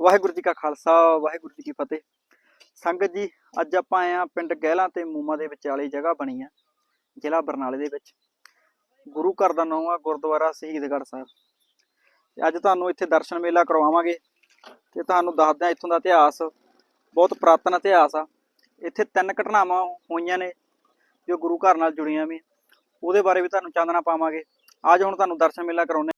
ਵਾਹਿਗੁਰੂ ਜੀ ਕਾ ਖਾਲਸਾ, ਵਾਹਿਗੁਰੂ ਜੀ ਕੀ ਫਤਿਹ। ਸੰਗਤ ਜੀ, ਅੱਜ ਆਪਾਂ ਆਏ ਆ ਪਿੰਡ ਗਹਿਲਾਂ ਤੇ ਮੂਮਾ ਦੇ ਵਿਚਾਲੇ ਜਗ੍ਹਾ ਬਣੀ ਆ, ਜ਼ਿਲ੍ਹਾ ਬਰਨਾਲੇ ਦੇ ਵਿੱਚ। ਗੁਰੂ ਘਰ ਦਾ ਨਾਮ ਆ ਗੁਰਦੁਆਰਾ ਸ਼ਹੀਦਗੜ੍ਹ ਸਾਹਿਬ। ਤੇ ਅੱਜ ਤੁਹਾਨੂੰ ਇੱਥੇ ਦਰਸ਼ਨ ਮੇਲਾ ਕਰਵਾਵਾਂਗੇ ਤੇ ਤੁਹਾਨੂੰ ਦੱਸਦੇ ਆ ਇੱਥੋਂ ਦਾ ਇਤਿਹਾਸ, ਬਹੁਤ ਪੁਰਾਤਨ ਇਤਿਹਾਸ ਆ। ਇੱਥੇ ਤਿੰਨ ਘਟਨਾਵਾਂ ਹੋਈਆਂ ਨੇ ਜੋ ਗੁਰੂ ਘਰ ਨਾਲ ਜੁੜੀਆਂ ਵੀ। ਉਹਦੇ ਬਾਰੇ ਵੀ ਤੁਹਾਨੂੰ ਚਾਨਣਾ ਪਾਵਾਂਗੇ। ਅੱਜ ਹੁਣ ਤੁਹਾਨੂੰ ਦਰਸ਼ਨ ਮੇਲਾ ਕਰਾਉਂਦੇ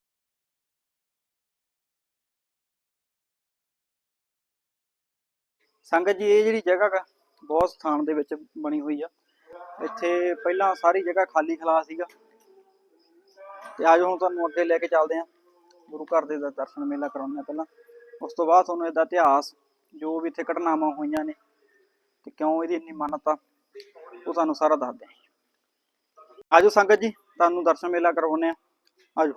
ਸੰਗਤ ਜੀ, ਇਹ ਜਿਹੜੀ ਜਗ੍ਹਾ ਬਹੁਤ ਸਥਾਨ ਦੇ ਵਿੱਚ ਬਣੀ ਹੋਈ ਆ। ਇੱਥੇ ਪਹਿਲਾਂ ਸਾਰੀ ਜਗ੍ਹਾ ਖਾਲੀ ਖਲਾ ਸੀਗਾ। ਤੇ ਅੱਜ ਹੁਣ ਤੁਹਾਨੂੰ ਅੱਗੇ ਲੈ ਕੇ ਚੱਲਦੇ ਆ। ਗੁਰੂ ਘਰ ਦੇ ਦਰਸ਼ਨ ਮੇਲਾ ਕਰਾਉਂਦੇ ਆ ਪਹਿਲਾਂ। ਉਸ ਤੋਂ ਬਾਅਦ ਤੁਹਾਨੂੰ ਇਹਦਾ ਇਤਿਹਾਸ, ਜੋ ਵੀ ਇੱਥੇ ਘਟਨਾਵਾਂ ਹੋਈਆਂ ਨੇ ਤੇ ਕਿਉਂ ਇਹਦੀ ਇੰਨੀ ਮਾਨਤਾ, ਉਹ ਤੁਹਾਨੂੰ ਸਾਰਾ ਦੱਸਦੇ ਆ ਆਜੋ ਸੰਗਤ ਜੀ, ਤੁਹਾਨੂੰ ਦਰਸ਼ਨ ਮੇਲਾ ਕਰਵਾਉਂਦੇ ਆ। ਆਜੋ।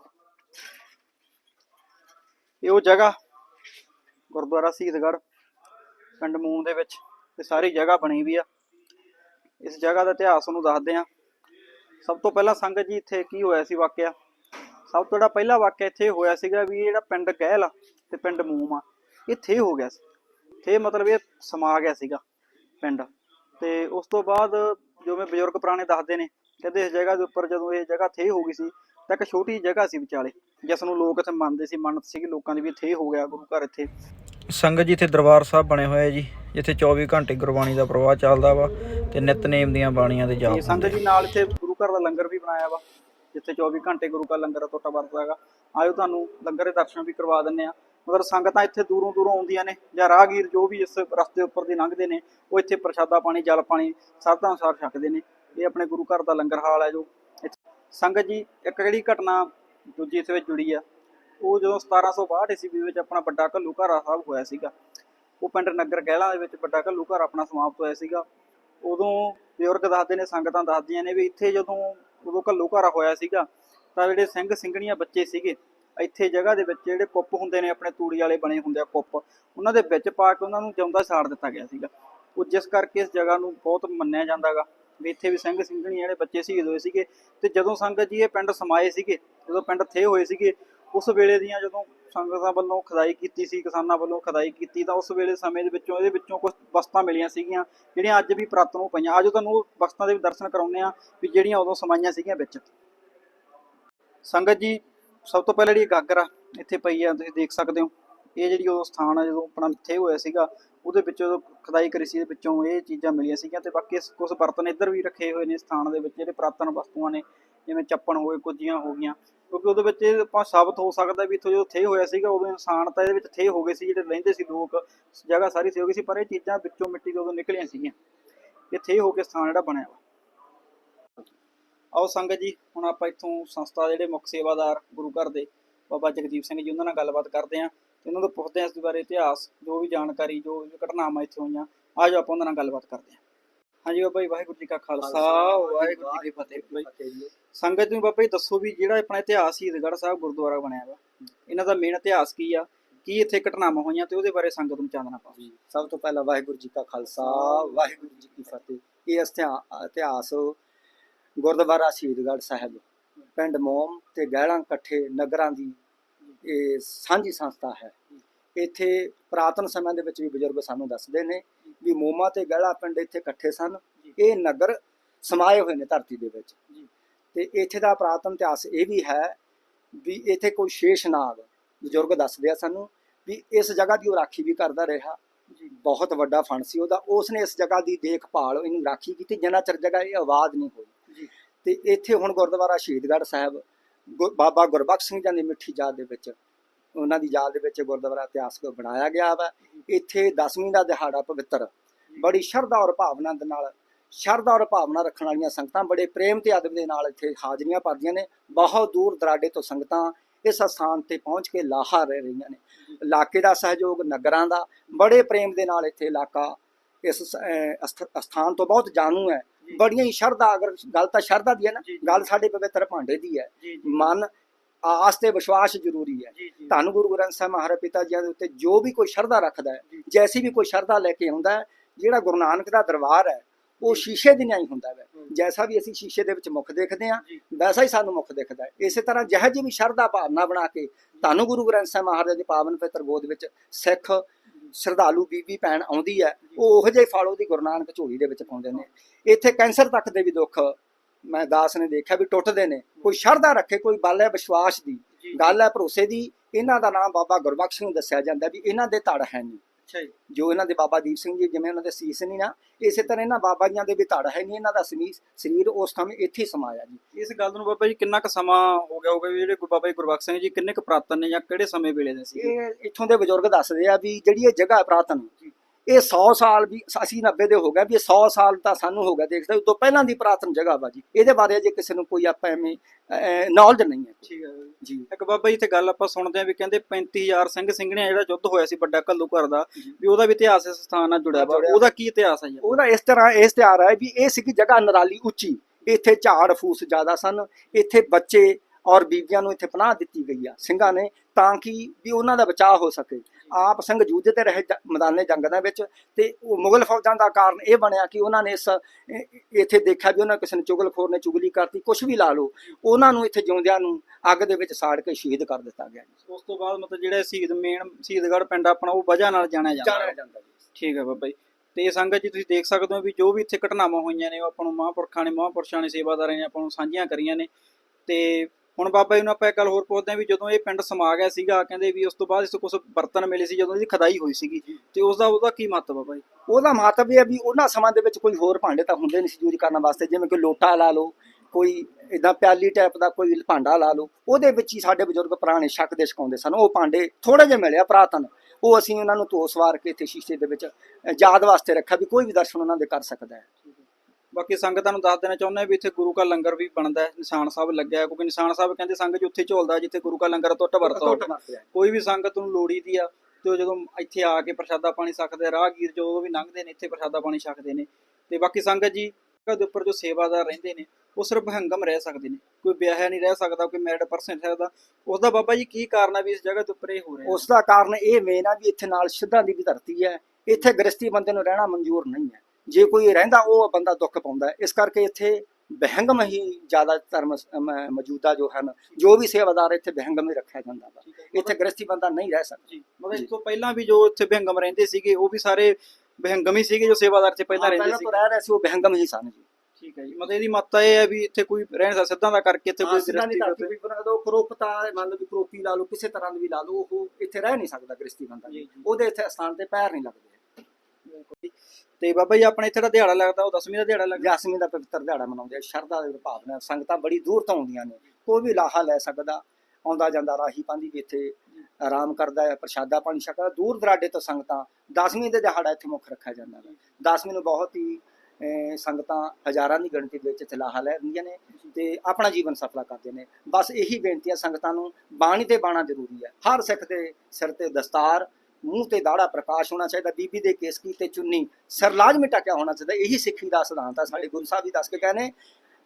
ਇਹ ਉਹ ਜਗ੍ਹਾ, ਗੁਰਦੁਆਰਾ ਸ਼ਹੀਦਗੜ੍ਹ ਪਿੰਡ ਮੂਨ ਦੇ ਵਿੱਚ ਇਹ ਸਾਰੀ ਜਗ੍ਹਾ ਬਣੀ ਵੀ ਆ। ਇਸ ਜਗ੍ਹਾ ਦਾ ਇਤਿਹਾਸ ਨੂੰ ਦੱਸਦੇ ਆ। ਸਭ ਤੋਂ ਪਹਿਲਾਂ ਸੰਗਤ ਜੀ ਇੱਥੇ ਕੀ ਹੋਇਆ ਸੀ ਵਾਕਿਆ? ਸਭ ਤੋਂ ਜਿਹੜਾ ਪਹਿਲਾ ਵਾਕਿਆ ਇੱਥੇ ਹੋਇਆ ਸੀਗਾ ਵੀ ਜਿਹੜਾ ਪਿੰਡ ਗਹਿਲ ਤੇ ਪਿੰਡ ਮੂਮ ਆ, ਇਹ ਥੇ ਹੋ ਗਿਆ ਸੀ। ਥੇ ਮਤਲਬ ਇਹ ਸਮਾ ਗਿਆ ਸੀਗਾ ਪਿੰਡ। ਤੇ ਉਸ ਤੋਂ ਬਾਅਦ ਜਿਵੇਂ ਬਜ਼ੁਰਗ ਪੁਰਾਣੇ ਦੱਸਦੇ ਨੇ, ਕਹਿੰਦੇ ਇਸ ਜਗ੍ਹਾ ਦੇ ਉੱਪਰ ਜਦੋਂ ਇਹ ਜਗ੍ਹਾ ਥੇ ਹੋ ਗਈ ਸੀ ਤਾਂ ਇੱਕ ਛੋਟੀ ਜਗ੍ਹਾ ਸੀ ਵਿਚਾਲੇ। ਜਿਸ ਨੂੰ ਲੋਕ ਇੱਥੇ ਮੰਨਦੇ ਸੀ ਮੰਨਤ ਸੀਗੀ ਲੋਕਾਂ ਦੀ ਵੀ ਥੇ ਹੋ ਗਿਆ ਗੁਰੂ ਘਰ ਇੱਥੇ। ਸੰਗਤ ਜੀ ਇੱਥੇ ਦਰਬਾਰ ਸਾਹਿਬ ਬਣੇ ਹੋਏ ਆ ਜੀ ਜਿੱਥੇ 24 ਘੰਟੇ ਗੁਰਬਾਣੀ ਦਾ ਪ੍ਰਵਾਹ ਚੱਲਦਾ ਵਾ ਤੇ ਨਿਤਨੇਮ ਦੀਆਂ ਬਾਣੀਆਂ ਦੇ ਜਾਪ ਸੰਗਤ ਜੀ ਨਾਲ ਇੱਥੇ ਗੁਰੂ ਘਰ ਦਾ ਲੰਗਰ ਵੀ ਬਣਾਇਆ ਵਾ ਜਿੱਥੇ 24 ਘੰਟੇ ਗੁਰੂ ਘਰ ਲੰਗਰ ਦਾ ਟੋਟਾ ਵਰਤਦਾ ਹੈਗਾ। ਆਇਓ ਤੁਹਾਨੂੰ ਲੰਗਰ ਦੇ ਦਰਸ਼ਨ ਵੀ ਕਰਵਾ ਦਿੰਨੇ ਆ ਮਗਰ ਸੰਗਤਾਂ ਇੱਥੇ ਦੂਰੋਂ ਦੂਰੋਂ ਆਉਂਦੀਆਂ ਨੇ ਜਾਂ ਰਾਹਗੀਰ ਜੋ ਵੀ ਇਸ ਰਸਤੇ ਉੱਪਰ ਦੀ ਲੰਘਦੇ ਨੇ ਉਹ ਇੱਥੇ ਪ੍ਰਸ਼ਾਦਾ ਪਾਣੀ ਜਲ ਪਾਣੀ ਸਰਦਾ ਅਨੁਸਾਰ ਛਕਦੇ ਨੇ। ਇਹ ਆਪਣੇ ਗੁਰੂ ਘਰ ਦਾ ਲੰਗਰ ਹਾਲ ਹੈ ਜੋ ਇੱਥੇ- ਸੰਗਤ ਜੀ ਇੱਕ ਜਿਹੜੀ ਘਟਨਾ ਦੂਜੀ ਇਸ ਵਿੱਚ ਜੁੜੀ ਆ। ਉਹ ਜਦੋਂ 1762 ਈਸਵੀ ਵਿੱਚ ਆਪਣਾ ਵੱਡਾ ਘੱਲੂ ਘਾਰਾ ਸਾਹਿਬ ਹੋਇਆ ਸੀਗਾ, ਉਹ ਪਿੰਡ ਨਗਰ ਗਹਿਲਾਂ ਦੇ ਵਿੱਚ ਵੱਡਾ ਘੱਲੂ ਘਰ ਆਪਣਾ ਸਮਾਪਤ ਹੋਇਆ ਸੀਗਾ। ਉਦੋਂ ਬਜ਼ੁਰਗ ਦੱਸਦੇ ਨੇ, ਸੰਗਤਾਂ ਦੱਸਦੀਆਂ ਨੇ ਵੀ ਇੱਥੇ ਜਦੋਂ, ਉਦੋਂ ਘੱਲੂ ਘਾਰਾ ਹੋਇਆ ਸੀਗਾ, ਤਾਂ ਜਿਹੜੇ ਸਿੰਘ ਸਿੰਘਣੀਆਂ ਬੱਚੇ ਸੀਗੇ, ਇੱਥੇ ਜਗ੍ਹਾ ਦੇ ਵਿੱਚ ਜਿਹੜੇ ਕੁੱਪ ਹੁੰਦੇ ਨੇ, ਆਪਣੇ ਤੂੜੀ ਵਾਲੇ ਬਣੇ ਹੁੰਦੇ ਆ ਕੁੱਪ, ਉਹਨਾਂ ਦੇ ਵਿੱਚ ਪਾ ਕੇ ਉਹਨਾਂ ਨੂੰ ਜਿਉਂਦਾ ਸਾੜ ਦਿੱਤਾ ਗਿਆ ਸੀਗਾ। ਉਹ ਜਿਸ ਕਰਕੇ ਇਸ ਜਗ੍ਹਾ ਨੂੰ ਬਹੁਤ ਮੰਨਿਆ ਜਾਂਦਾਗਾ ਵੀ ਇੱਥੇ ਵੀ ਸਿੰਘ ਸਿੰਘਣੀਆਂ ਜਿਹੜੇ ਬੱਚੇ ਸੀ ਹੋਏ ਸੀਗੇ, ਤੇ ਜਦੋਂ ਸੰਗਤ ਜੀ ਇਹ ਪਿੰਡ ਸਮਾਏ ਸੀਗੇ ਜਦੋਂ ਪਿੰਡ ਥੇ ਹੋਏ ਸੀਗੇ, ਉਸ ਵੇਲੇ ਦੀਆਂ ਜਦੋਂ ਸੰਗਤਾਂ ਵੱਲੋਂ ਖੁਦਾਈ ਕੀਤੀ ਸੀ, ਕਿਸਾਨਾਂ ਵੱਲੋਂ ਖਦਾਈ ਕੀਤੀ, ਤਾਂ ਉਸ ਵੇਲੇ ਸਮੇਂ ਦੇ ਵਿੱਚੋਂ, ਇਹਦੇ ਵਿੱਚੋਂ ਕੁਝ ਵਸਤਾਂ ਮਿਲੀਆਂ ਸੀਗੀਆਂ, ਜਿਹੜੀਆਂ ਅੱਜ ਵੀ ਪ੍ਰਾਤਨ ਨੂੰ ਪਈਆਂ। ਅੱਜ ਤੁਹਾਨੂੰ ਉਹ ਵਸਤਾਂ ਦੇ ਦਰਸ਼ਨ ਕਰਾਉਂਦੇ ਆ ਵੀ ਜਿਹੜੀਆਂ ਉਦੋਂ ਸਮਾਈਆਂ ਸੀਗੀਆਂ ਵਿੱਚ। ਸੰਗਤ ਜੀ, ਸਭ ਤੋਂ ਪਹਿਲਾਂ ਜਿਹੜੀ ਗਾਗਰ ਆ, ਇੱਥੇ ਪਈ ਆ, ਤੁਸੀਂ ਦੇਖ ਸਕਦੇ ਹੋ। ਇਹ ਜਿਹੜੀ ਉਦੋਂ ਸਥਾਨ ਆ, ਜਦੋਂ ਆਪਣਾ ਇੱਥੇ ਹੋਇਆ ਸੀਗਾ, ਉਹਦੇ ਵਿੱਚੋਂ ਖਦਾਈ ਕਰੀ ਸੀ ਦੇ ਵਿੱਚੋਂ ਇਹ ਚੀਜ਼ਾਂ ਮਿਲੀਆਂ ਸੀਗੀਆਂ ਤੇ ਬਾਕੀ ਕੁਝ ਬਰਤਨ ਇੱਧਰ ਵੀ ਰੱਖੇ ਹੋਏ ਨੇ ਸਥਾਨ ਦੇ ਵਿੱਚ, ਜਿਹੜੇ ਪ੍ਰਾਤਨ ਵਸਤੂਆਂ ਨੇ। ਜਿਵੇਂ ਚੱਪਣ ਹੋਏ ਕੁੱਜੀਆਂ ਹੋ ਗਈਆਂ, ਕਿਉਂਕਿ ਉਹਦੇ ਵਿੱਚ ਇਹ ਆਪਾਂ ਸਾਬਤ ਹੋ ਸਕਦਾ ਵੀ ਇੱਥੋਂ ਜਦੋਂ ਥੇ ਹੋਇਆ ਸੀਗਾ, ਉਦੋਂ ਇਨਸਾਨ ਤਾਂ ਇਹਦੇ ਵਿੱਚ ਥੇ ਹੋ ਗਏ ਸੀ, ਜਿਹੜੇ ਰਹਿੰਦੇ ਸੀ ਲੋਕ, ਜਗ੍ਹਾ ਸਾਰੀ ਥੇ ਹੋ ਗਈ ਸੀ, ਪਰ ਇਹ ਚੀਜ਼ਾਂ ਵਿੱਚੋਂ ਮਿੱਟੀ ਤੋਂ ਉਦੋਂ ਨਿਕਲੀਆਂ ਸੀਗੀਆਂ। ਇਹ ਥੇ ਹੋ ਕੇ ਸਥਾਨ ਜਿਹੜਾ ਬਣਿਆ ਵਾ। ਆਓ ਸੰਗਤ ਜੀ, ਹੁਣ ਆਪਾਂ ਇੱਥੋਂ ਸੰਸਥਾ ਜਿਹੜੇ ਮੁੱਖ ਸੇਵਾਦਾਰ ਗੁਰੂ ਘਰ ਦੇ, ਬਾਬਾ ਜਗਦੀਪ ਸਿੰਘ ਜੀ, ਉਹਨਾਂ ਨਾਲ ਗੱਲਬਾਤ ਕਰਦੇ ਆਂ ਤੇ ਉਹਨਾਂ ਤੋਂ ਪੁੱਛਦੇ ਆਂ ਇਸ ਬਾਰੇ ਇਤਿਹਾਸ, ਜੋ ਵੀ ਜਾਣਕਾਰੀ, ਜੋ ਵੀ ਘਟਨਾਵਾਂ ਇੱਥੇ ਹੋਈਆਂ, ਆਜੋ ਆਪਾਂ ਉਹਨਾਂ ਨਾਲ ਗੱਲਬਾਤ ਕਰਦੇ ਆਂ ਹਾਂਜੀ ਬਾਬਾ ਜੀ ਵਾਹਿਗੁਰੂ ਜੀ ਕਾ ਖਾਲਸਾ ਵਾਹਿਗੁਰੂ ਜੀ ਕੀ ਫਤਿਹ। ਬਾਈ। ਸੰਗਤ ਨੂੰ ਬਾਬਾ ਜੀ ਦੱਸੋ ਵੀ ਜਿਹੜਾ ਆਪਣਾ ਇਤਿਹਾਸ ਸ਼ਹੀਦਗੜ੍ਹ ਸਾਹਿਬ ਗੁਰਦੁਆਰਾ ਬਣਿਆ ਵਾ ਇਹਨਾਂ ਦਾ ਮੇਨ ਇਤਿਹਾਸ ਕੀ ਆ ਕੀ ਇੱਥੇ ਘਟਨਾਵਾਂ ਹੋਈਆਂ ਤੇ ਉਹਦੇ ਬਾਰੇ ਸੰਗਤ ਨੂੰ ਚਾਨਣਾ ਪਾਓ ਜੀ ਸਭ ਤੋਂ ਪਹਿਲਾਂ ਵਾਹਿਗੁਰੂ ਜੀ ਕਾ ਖਾਲਸਾ ਵਾਹਿਗੁਰੂ ਜੀ ਕੀ ਫਤਿਹ। ਇਹ ਇਤਿਹਾਸ ਗੁਰਦੁਆਰਾ ਸ਼ਹੀਦਗੜ੍ਹ ਸਾਹਿਬ ਪਿੰਡ ਮੋਮ ਤੇ ਗਹਿਲਾਂ ਇਕੱਠੇ ਨਗਰਾਂ ਦੀ ਇਹ ਸਾਂਝੀ ਸੰਸਥਾ ਹੈ। ਇੱਥੇ ਪੁਰਾਤਨ ਸਮਿਆਂ ਦੇ ਵਿੱਚ ਵੀ ਬਜ਼ੁਰਗ ਸਾਨੂੰ ਦੱਸਦੇ ਨੇ ਵੀ ਮੋਮਾ ਤੇ ਗਹਿਲਾ ਪਿੰਡ ਇੱਥੇ ਇਕੱਠੇ ਸਨ। ਇਹ ਨਗਰ ਸਮਾਏ ਹੋਏ ਨੇ ਧਰਤੀ ਦੇ ਵਿੱਚ। ਤੇ ਇੱਥੇ ਦਾ ਪੁਰਾਤਨ ਇਤਿਹਾਸ ਇਹ ਵੀ ਹੈ ਵੀ ਇੱਥੇ ਕੋਈ ਸ਼ੇਸ਼ਨਾਗ ਬਜ਼ੁਰਗ ਦੱਸਦੇ ਆ ਸਾਨੂੰ ਵੀ ਇਸ ਜਗ੍ਹਾ ਦੀ ਉਹ ਰਾਖੀ ਵੀ ਕਰਦਾ ਰਿਹਾ। ਬਹੁਤ ਵੱਡਾ ਫਣ ਸੀ ਉਹਦਾ। ਉਸ ਨੇ ਇਸ ਜਗ੍ਹਾ ਦੀ ਦੇਖਭਾਲ ਇਹਨੂੰ ਰਾਖੀ ਕੀਤੀ। ਜਿੰਨਾ ਚਿਰ ਜਗ੍ਹਾ ਇਹ ਆਬਾਦ ਨਹੀਂ ਹੋਈ। ਤੇ ਇੱਥੇ ਹੁਣ ਗੁਰਦੁਆਰਾ ਸ਼ਹੀਦਗੜ੍ਹ ਸਾਹਿਬ ਬਾਬਾ ਗੁਰਬਖਸ਼ ਸਿੰਘ ਜੀ ਦੀ ਮਿੱਠੀ ਯਾਦ ਦੇ ਵਿੱਚ ਉਹਨਾਂ ਦੀ ਯਾਦ ਦੇ ਵਿੱਚ ਗੁਰਦੁਆਰਾ ਇਤਿਹਾਸਕ ਬਣਾਇਆ ਗਿਆ ਵਾ। ਇੱਥੇ 10ਵੀਂ ਦਾ ਦਿਹਾੜਾ ਪਵਿੱਤਰ ਬੜੀ ਸ਼ਰਧਾ ਔਰ ਭਾਵਨਾ ਦੇ ਨਾਲ ਸ਼ਰਧਾ ਔਰ ਭਾਵਨਾ ਰੱਖਣ ਵਾਲੀਆਂ ਸੰਗਤਾਂ ਬੜੇ ਪ੍ਰੇਮ ਤੇ ਅਦਬ ਦੇ ਨਾਲ ਇੱਥੇ ਹਾਜ਼ਰੀਆਂ ਭਰਦੀਆਂ ਨੇ। ਬਹੁਤ ਦੂਰ ਦਰਾਡੇ ਤੋਂ ਸੰਗਤਾਂ ਇਸ ਸਥਾਨ ਤੇ ਪਹੁੰਚ ਕੇ ਲਾਹਾ ਰਹਿ ਰਹੀਆਂ ਨੇ। ਇਲਾਕੇ ਦਾ ਸਹਿਯੋਗ ਨਗਰਾਂ ਦਾ ਬੜੇ ਪ੍ਰੇਮ ਦੇ ਨਾਲ ਇੱਥੇ ਇਲਾਕਾ ਇਸ ਸ- ਅਹ ਅਸਥ- ਅਸਥਾਨ ਤੋਂ ਬਹੁਤ ਜਾਣੂ ਹੈ। ਬੜੀਆਂ ਹੀ ਸ਼ਰਧਾ ਅਗਰ ਗੱਲ ਤਾਂ ਸ਼ਰਧਾ ਦੀ ਹੈ ਨਾ। ਗੱਲ ਸਾਡੇ ਪਵਿੱਤਰ ਭਾਂਡੇ ਦੀ ਹੈ। ਮਨ ਆਸ ਤੇ ਵਿਸ਼ਵਾਸ ਜ਼ਰੂਰੀ ਹੈ। ਧੰਨ ਗੁਰੂ ਗ੍ਰੰਥ ਸਾਹਿਬ ਮਹਾਰਾਜ ਪਿਤਾ ਜੀ ਦੇ ਉੱਤੇ ਜੋ ਵੀ ਕੋਈ ਸ਼ਰਧਾ ਰੱਖਦਾ ਹੈ। ਜੈਸੀ ਵੀ ਕੋਈ ਸ਼ਰਧਾ ਲੈ ਕੇ ਆਉਂਦਾ ਹੈ ਜਿਹੜਾ ਗੁਰੂ ਨਾਨਕ ਦਾ ਦਰਬਾਰ ਹੈ ਉਹ ਸ਼ੀਸ਼ੇ ਦੀ ਨਹੀਂ ਹੁੰਦਾ ਹੈ। ਜੈਸਾ ਵੀ ਅਸੀਂ ਸ਼ੀਸ਼ੇ ਦੇ ਵਿੱਚ ਮੁਖ ਦੇਖਦੇ ਹਾਂ। ਵੈਸਾ ਹੀ ਸਾਨੂੰ ਮੁਖ ਦਿਖਦਾ ਹੈ। ਇਸੇ ਤਰ੍ਹਾਂ ਜਿਹੋ ਜਿਹੀ ਵੀ ਸ਼ਰਧਾ ਭਾਵਨਾ ਬਣਾ ਕੇ ਧੰਨ ਗੁਰੂ ਗ੍ਰੰਥ ਸਾਹਿਬ ਮਹਾਰਾਜ ਦੀ ਪਾਵਨ ਪਵਿੱਤਰ ਗੋਦ ਵਿੱਚ ਸਿੱਖ ਸ਼ਰਧਾਲੂ ਬੀਬੀ ਭੈਣ ਆਉਂਦੀ ਹੈ ਉਹ ਉਹੋ ਜਿਹੇ ਫਲ ਉਹਦੀ ਗੁਰੂ ਨਾਨਕ ਝੋਲੀ ਦੇ ਵਿੱਚ ਪਾਉਂਦੇ ਨੇ। ਇੱਥੇ ਕੈਂਸਰ ਤੱਕ ਦੇ ਵੀ ਦੁੱਖ ਮੈਂ ਦਾਸ ਨੇ ਦੇਖਿਆ ਵੀ ਟੁੱਟਦੇ ਨੇ। ਕੋਈ ਸ਼ਰਧਾ ਰੱਖੇ ਕੋਈ ਗੱਲ ਹੈ ਵਿਸ਼ਵਾਸ ਦੀ। ਗੱਲ ਹੈ ਭਰੋਸੇ ਦੀ। ਇਹਨਾਂ ਦਾ ਨਾਮ ਬਾਬਾ ਗੁਰਬਖਸ਼ ਸਿੰਘ ਦੱਸਿਆ ਜਾਂਦਾ ਵੀ ਇਹਨਾਂ ਦੇ ਧੜ ਹੈ ਨਹੀਂ। ਅੱਛਾ ਜੀ। ਇਹਨਾਂ ਦੇ ਬਾਬਾ ਦੀਪ ਸਿੰਘ ਜੀ ਜਿਵੇਂ ਉਹਨਾਂ ਦੇ ਸੀਸ ਨਹੀਂ ਨਾ ਇਸੇ ਤਰ੍ਹਾਂ ਇਹਨਾਂ ਬਾਬਾ ਜੀਆਂ ਦੇ ਵੀ ਧੜ ਹੈ ਨਹੀਂ। ਇਹਨਾਂ ਦਾ ਸਰੀਰ ਉਸ ਸਮੇਂ ਇੱਥੇ ਸਮਾਇਆ ਜੀ। ਇਸ ਗੱਲ ਨੂੰ ਬਾਬਾ ਜੀ ਕਿੰਨਾ ਕੁ ਸਮਾਂ ਹੋ ਗਿਆ ਹੋਗਾ ਜਿਹੜੇ ਬਾਬਾ ਜੀ ਗੁਰਬਖਸ਼ ਸਿੰਘ ਜੀ ਕਿੰਨੇ ਕੁ ਪ੍ਰਾਤਨ ਨੇ ਜਾਂ ਕਿਹੜੇ ਸਮੇਂ ਵੇਲੇ ਦੇ ਸੀ? ਇਹ ਇੱਥੋਂ ਦੇ ਬਜ਼ੁਰਗ ਦੱਸਦੇ ਆ ਵੀ ਜਿਹੜੀ ਇਹ ਜਗ੍ਹਾ ਪੁਰਾਤਨ ਇਹ 100 ਸਾਲ ਵੀ ਅਸੀਂ 90 ਦੇ ਹੋ ਗਏ ਵੀ ਇਹ 100 ਸਾਲ ਤਾਂ ਸਾਨੂੰ ਹੋ ਗਿਆ ਦੇਖਦੇ ਉਸ ਤੋਂ ਪਹਿਲਾਂ ਦੀ ਪੁਰਾਤਨ ਜਗ੍ਹਾ ਵਾ ਜੀ। ਇਹਦੇ ਬਾਰੇ ਜੇ ਕਿਸੇ ਨੂੰ ਕੋਈ ਆਪਾਂ ਐਵੇਂ ਨੌਲੇਜ ਨਹੀਂ ਹੈ। ਠੀਕ ਹੈ ਜੀ। ਇੱਕ ਬਾਬਾ ਜੀ ਤੇ ਗੱਲ ਆਪਾਂ ਸੁਣਦੇ ਆ ਵੀ ਕਹਿੰਦੇ 35000 ਸਿੰਘ ਸਿੰਘਣੀਆਂ ਜਿਹੜਾ ਯੁੱਧ ਹੋਇਆ ਸੀ ਵੱਡਾ ਘੱਲੂ ਘਰ ਦਾ ਵੀ ਉਹਦਾ ਵੀ ਇਤਿਹਾਸ ਇਸ ਸਥਾਨ ਨਾਲ ਜੁੜਿਆ ਵਾ। ਉਹਦਾ ਕੀ ਇਤਿਹਾਸ ਹੈ ਜੀ? ਉਹਦਾ ਇਸ ਤਰ੍ਹਾਂ ਇਸ ਤਿਆਰ ਹੈ ਵੀ ਇਹ ਸੀ ਜਗ੍ਹਾ ਨਰਾਲੀ ਉੱਚੀ। ਇੱਥੇ ਝਾੜ ਫੂਸ ਜ਼ਿਆਦਾ ਸਨ। ਇੱਥੇ ਬੱਚੇ ਔਰ ਬੀਬੀਆਂ ਨੂੰ ਇੱਥੇ ਪਨਾਹ ਦਿੱਤੀ ਗਈ ਆ। ਸਿੰਘਾਂ ਨੇ ਤਾਂ ਕਿ ਵੀ ਉਹਨਾਂ ਦਾ ਬਚਾਅ ਹੋ ਸਕੇ। ਆਪ ਸਿੰਘ ਜੂਝਦੇ ਰਹੇ ਮੈਦਾਨੇ ਜੰਗ ਦੇ ਵਿੱਚ ਤੇ ਉਹ ਮੁਗਲ ਫੌਜਾਂ ਦਾ ਕਾਰਨ ਇਹ ਬਣਿਆ ਕਿ ਉਹਨਾਂ ਨੇ ਇਸ ਇੱਥੇ ਦੇਖਿਆ ਵੀ ਉਹਨਾਂ ਕਿਸੇ ਨੇ ਚੁਗਲਖੋਰ ਨੇ ਚੁਗਲੀ ਕਰਤੀ ਕੁਝ ਵੀ ਲਾ ਲਓ ਉਹਨਾਂ ਨੂੰ ਇੱਥੇ ਜਿਉਂਦਿਆਂ ਨੂੰ ਅੱਗ ਦੇ ਵਿੱਚ ਸਾੜ ਕੇ ਸ਼ਹੀਦ ਕਰ ਦਿੱਤਾ ਗਿਆ ਜੀ। ਉਸ ਤੋਂ ਬਾਅਦ ਮਤਲਬ ਜਿਹੜਾ ਸ਼ਹੀਦ ਮੇਨ ਸ਼ਹੀਦਗੜ੍ਹ ਪਿੰਡ ਆਪਣਾ ਉਹ ਵਜ੍ਹਾ ਨਾਲ ਜਾਣਿਆ ਜਾਂਦਾ। ਜਾਣਿਆ ਜਾਂਦਾ ਜੀ। ਠੀਕ ਹੈ ਬਾਬਾ ਜੀ। ਤੇ ਇਹ ਸੰਗਤ ਜੀ ਤੁਸੀਂ ਦੇਖ ਸਕਦੇ ਹੋ ਵੀ ਜੋ ਵੀ ਇੱਥੇ ਘਟਨਾਵਾਂ ਹੋਈਆਂ ਨੇ ਉਹ ਆਪਾਂ ਨੂੰ ਮਹਾਂਪੁਰਖਾਂ ਨੇ ਮਹਾਂਪੁਰਸ਼ਾਂ ਨੇ ਸੇਵਾਦਾਰਾਂ ਨੇ ਆਪਾਂ ਨੂੰ ਸਾਂਝੀਆਂ ਕਰੀਆਂ ਨੇ। ਤੇ ਹੁਣ ਬਾਬਾ ਜੀ ਨੂੰ ਆਪਾਂ ਇੱਕ ਗੱਲ ਹੋਰ ਪੁੱਛਦੇ ਹਾਂ ਵੀ ਜਦੋਂ ਇਹ ਪਿੰਡ ਸਮਾ ਗਿਆ ਸੀਗਾ ਕਹਿੰਦੇ ਵੀ ਉਸ ਤੋਂ ਬਾਅਦ ਇਸ ਤੋਂ ਕੁਝ ਬਰਤਨ ਮਿਲੇ ਸੀ ਜਦੋਂ ਇਹਦੀ ਖਦਾਈ ਹੋਈ ਸੀਗੀ ਤੇ ਉਸ ਦਾ ਉਹਦਾ ਕੀ ਮਹੱਤਵ ਆ ਬਾਈ? ਉਹਦਾ ਮਹੱਤਵ ਇਹ ਹੈ ਵੀ ਉਹਨਾਂ ਸਮਾਂ ਦੇ ਵਿੱਚ ਕੋਈ ਹੋਰ ਭਾਂਡੇ ਤਾਂ ਹੁੰਦੇ ਨਹੀਂ ਸੀ ਯੂਜ਼ ਕਰਨ ਵਾਸਤੇ ਜਿਵੇਂ ਕਿ ਲੋਟਾ ਲਾ ਲਓ ਕੋਈ ਇਦਾਂ ਪਿਆਲੀ ਟਾਈਪ ਦਾ ਕੋਈ ਭਾਂਡਾ ਲਾ ਲਓ ਉਹਦੇ ਵਿੱਚ ਹੀ ਸਾਡੇ ਬਜ਼ੁਰਗ ਪੁਰਾਣੇ ਛੱਕ ਦੇ ਸਿਖਾਉਂਦੇ ਸਨ। ਉਹ ਭਾਂਡੇ ਥੋੜੇ ਜਿਹੇ ਮਿਲਿਆ ਪ੍ਰਾਤਨ ਉਹ ਅਸੀਂ ਉਹਨਾਂ ਨੂੰ ਧੋ ਸਵਾਰ ਕੇ ਇੱਥੇ ਸ਼ੀਸ਼ੇ ਦੇ ਵਿੱਚ ਯਾਦ ਵਾਸਤੇ ਰੱਖਿਆ ਵੀ ਕੋਈ ਵੀ ਦਰਸ਼ਨ ਉਹਨਾਂ ਦੇ ਕਰ ਸਕਦਾ ਹੈ। ਬਾਕੀ ਸੰਗਤਾਂ ਨੂੰ ਦੱਸ ਦੇਣਾ ਚਾਹੁੰਦਾ ਵੀ ਇੱਥੇ ਗੁਰੂ ਕਾ ਲੰਗਰ ਵੀ ਬਣਦਾ ਹੈ ਨਿਸ਼ਾਨ ਸਾਹਿਬ ਲੱਗਿਆ ਹੈ ਕਿਉਂਕਿ ਨਿਸ਼ਾਨ ਸਾਹਿਬ ਕਹਿੰਦੇ ਸੰਗਤ ਜੀ ਉੱਥੇ ਝੋਲਦਾ ਜਿੱਥੇ ਗੁਰੂ ਕਾ ਲੰਗਰ ਟੁੱਟ ਵਰਤੋਂ। ਕੋਈ ਵੀ ਸੰਗਤ ਨੂੰ ਲੋੜੀ ਦੀ ਆ ਤੇ ਉਹ ਜਦੋਂ ਇੱਥੇ ਆ ਕੇ ਪ੍ਰਸ਼ਾਦਾ ਪਾਣੀ ਛਕਦੇ ਆ, ਰਾਹਗੀਰ ਜਦੋਂ ਵੀ ਲੰਘਦੇ ਨੇ ਇੱਥੇ ਪ੍ਰਸ਼ਾਦਾ ਪਾਣੀ ਛਕਦੇ ਨੇ। ਤੇ ਬਾਕੀ ਸੰਗਤ ਜੀ ਦੇ ਉੱਪਰ ਜੋ ਸੇਵਾਦਾਰ ਰਹਿੰਦੇ ਨੇ ਉਹ ਸਿਰਫ ਹੰਗਮ ਰਹਿ ਸਕਦੇ ਨੇ। ਕੋਈ ਵਿਆਹਿਆ ਨਹੀਂ ਰਹਿ ਸਕਦਾ ਕੋਈ ਮੈਰਿਡ ਪਰਸਨ ਸਕਦਾ। ਉਸ ਦਾ ਬਾਬਾ ਜੀ ਕੀ ਕਾਰਨ ਆ ਵੀ ਇਸ ਜਗ੍ਹਾ ਦੇ ਉੱਪਰ ਇਹ ਹੋ ਰਿਹਾ ਉਸ ਦਾ ਕਾਰਨ ਇਹ ਮੇਨ ਆ ਵੀ ਇੱਥੇ ਨਾਲ ਸਿੱਧਾਂ ਦੀ ਵੀ ਧਰਤੀ ਹੈ। ਇੱਥੇ ਗ੍ਰਸਤੀ ਬੰਦੇ ਨੂੰ ਰਹਿਣਾ ਮਨਜ਼ੂਰ ਨਹੀਂ ਹੈ। ਜੇ ਕੋਈ ਰਹਿੰਦਾ ਉਹ ਬੰਦਾ ਦੁੱਖ ਪਾਉਂਦਾ। ਇਸ ਕਰਕੇ ਇੱਥੇ ਬਹਿੰਗਮ ਹੀ ਜ਼ਿਆਦਾਤਰ ਮਸ- ਮ- ਮੌਜੂਦਾ ਜੋ ਹਨ ਜੋ ਵੀ ਸੇਵਾਦਾਰ ਇੱਥੇ ਬਹਿੰਗਮ ਹੀ ਰੱਖਿਆ ਜਾਂਦਾ ਵਾ। ਇੱਥੇ ਗ੍ਰਸਤੀ ਬੰਦਾ ਨਹੀਂ ਰਹਿ ਸਕਦਾ। ਮਤਲਬ ਇਸ ਤੋਂ ਪਹਿਲਾਂ ਵੀ ਜੋ ਇੱਥੇ ਬਹਿੰਗਮ ਰਹਿੰਦੇ ਸੀਗੇ ਉਹ ਵੀ ਸਾਰੇ ਬਹਿੰਗਮ ਹੀ ਸੀਗੇ ਜੋ ਸੇਵਾਦਾਰ ਇੱਥੇ ਪਹਿਲਾਂ ਰਹਿੰਦੇ ਪਹਿਲਾਂ ਸੀ ਤੋਂ ਰਹਿ ਰਹੇ ਸੀ ਉਹ ਬਹਿੰਗਮ ਹੀ ਸਨ ਜੀ। ਠੀਕ ਹੈ ਜੀ। ਮਤਲਬ ਇਹਦੀ ਮੱਤਾ ਇਹ ਹੈ ਵੀ ਇੱਥੇ ਕੋਈ ਰਹਿਣ ਦਾ ਸਿੱਧਾਂ ਦਾ ਕਰਕੇ ਇੱਥੇ ਕੋਈ ਗ੍ਰਸਤੀ ਧਰਤੀ ਵੀ ਬਣਾ ਦੋ ਕਰੋਪਤਾ ਮੰਨ ਲਓ ਵੀ ਕਰੋਪੀ ਲਾ ਲਓ ਕਿਸੇ ਤਰ੍ਹਾਂ ਦੀ ਵੀ ਲਾ ਲਓ ਉਹ ਇੱਥੇ ਰਹਿ ਨਹੀਂ ਸਕਦਾ ਗ੍ਰਸਤੀ ਬੰਦਾ। ਉਹਦੇ ਇੱਥੇ ਸਥਾਨ ਤੇ ਪੈਰ ਨਹੀਂ ਲੱਗਦੇ। ਤੇ ਬਾਬਾ ਜੀ ਆਪਣੇ ਇੱਥੇ ਦਾ ਦਿਹਾੜਾ ਲੱਗਦਾ ਉਹ ਦਸਵੀਂ ਦਾ ਦਿਹਾੜਾ ਲੱਗਦਾ? ਜਸਮੀ ਦਾ ਪਵਿੱਤਰ ਦਿਹਾੜਾ ਮਨਾਉਂਦੇ ਆ ਸ਼ਰਧਾ ਦੇ ਭਾਵ ਨਾਲ ਸੰਗਤਾਂ ਬੜੀ ਦੂਰ ਤੋਂ ਆਉਂਦੀਆਂ ਨੇ ਕੋਈ ਵੀ ਲਾਹਾ ਲੈ ਸਕਦਾ ਆਉਂਦਾ ਜਾਂਦਾ ਰਾਹੀ ਪਾਂਦੀ ਵੀ ਇੱਥੇ ਆਰਾਮ ਕਰਦਾ ਹੈ ਪ੍ਰਸ਼ਾਦਾ ਪਾਣੀ ਛਕਦਾ ਦੂਰ ਦਰਾਡੇ ਤੋਂ ਸੰਗਤਾਂ ਦਸਵੀਂ ਦੇ ਦਿਹਾੜਾ ਇੱਥੇ ਮੁੱਖ ਰੱਖਿਆ ਜਾਂਦਾ ਹੈ ਦਸਵੀਂ ਨੂੰ ਬਹੁਤ ਹੀ ਅਹ, ਸੰਗਤਾਂ ਹਜ਼ਾਰਾਂ ਦੀ ਗਿਣਤੀ ਦੇ ਵਿੱਚ ਇੱਥੇ ਲਾਹਾ ਲੈ ਰਹੀਆਂ ਨੇ ਤੇ ਆਪਣਾ ਜੀਵਨ ਸਫਲਾ ਕਰਦੇ ਨੇ। ਬਸ ਇਹੀ ਬੇਨਤੀ ਹੈ ਸੰਗਤਾਂ ਨੂੰ ਬਾਣੀ ਤੇ ਬਾਣਾ ਜ਼ਰੂਰੀ ਹੈ ਹਰ ਸਿੱਖ ਦੇ ਸਿਰ ਤੇ ਦਸਤਾਰ ਮੂੰਹ ਤੇ ਦਾੜਾ ਪ੍ਰਕਾਸ਼ ਹੋਣਾ ਚਾਹੀਦਾ, ਬੀਬੀ ਦੇ ਕੇਸਕੀ ਤੇ ਚੁੰਨੀ, ਸਿਰ ਲਾਜ਼ਮੀ ਟਕਿਆ ਹੋਣਾ ਚਾਹੀਦਾ, ਇਹੀ ਸਿੱਖੀ ਦਾ ਸਿਧਾਂਤ ਹੈ ਸਾਡੇ ਗੁਰੂ ਸਾਹਿਬ ਵੀ ਦੱਸ ਕੇ ਕਹਿੰਦੇ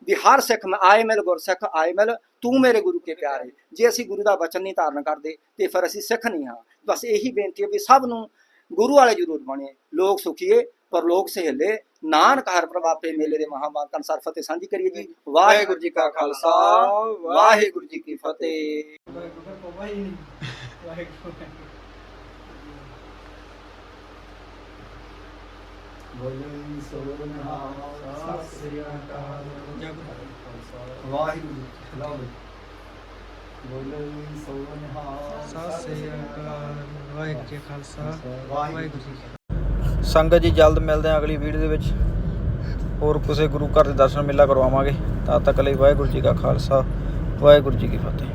ਵੀ ਹਰ ਸਿੱਖ ਮੈਂ, ਆਏ ਮਿਲ ਗੁਰਸਿੱਖ, ਆਏ ਮਿਲ, ਤੂੰ ਮੇਰੇ ਗੁਰੂ ਕੇ ਪਿਆਰੇ। ਜੇ ਅਸੀਂ ਗੁਰੂ ਦਾ ਬਚਨ ਨਹੀਂ ਧਾਰਨ ਕਰਦੇ, ਤੇ ਫਿਰ ਅਸੀਂ ਸਿੱਖ ਨਹੀਂ ਹਾਂ। ਬਸ ਇਹੀ ਬੇਨਤੀ ਹੈ ਵੀ ਸਭ ਨੂੰ ਗੁਰੂ ਵਾਲੇ ਜ਼ਰੂਰ ਬਣੇ, ਲੋਕ ਸੁਖੀਏ ਪਰ ਲੋਕ ਸਹਿਲੇ, ਨਾਨਕ ਹਰ ਪ੍ਰਭਾਪੇ ਮੇਲੇ ਦੇ ਮਹਾਮਾਨ ਫਤਿਹ ਸਾਂਝੀ ਕਰੀਏ ਜੀ। ਵਾਹਿਗੁਰੂ ਜੀ ਕਾ ਖਾਲਸਾ ਵਾਹਿਗੁਰੂ ਜੀ ਕੀ ਫਤਿਹ। ਬੋਲੇ ਸੋਨਹਾ ਸਤਿ ਸ੍ਰੀ ਅਕਾਲ ਵਾਹਿਗੁਰੂ ਜੀ ਖਲਾਓ ਬੋਲੇ ਸਤਿ ਸ੍ਰੀ ਅਕਾਲ ਵਾਹਿਗੁਰੂ ਜੀ ਖਾਲਸਾ ਵਾਹਿਗੁਰੂ ਜੀ ਸੰਗਤ ਜੀ, ਜਲਦ ਮਿਲਦੇ ਹਾਂ ਅਗਲੀ ਵੀਡੀਓ ਦੇ ਵਿੱਚ। ਹੋਰ ਕਿਸੇ ਗੁਰੂ ਘਰ ਦੇ ਦਰਸ਼ਨ ਮੇਲਾ ਕਰਵਾਵਾਂਗੇ। ਤਦ ਤੱਕ ਲਈ ਵਾਹਿਗੁਰੂ ਜੀ ਕਾ ਖਾਲਸਾ, ਵਾਹਿਗੁਰੂ ਜੀ ਕੀ ਫਤਿਹ।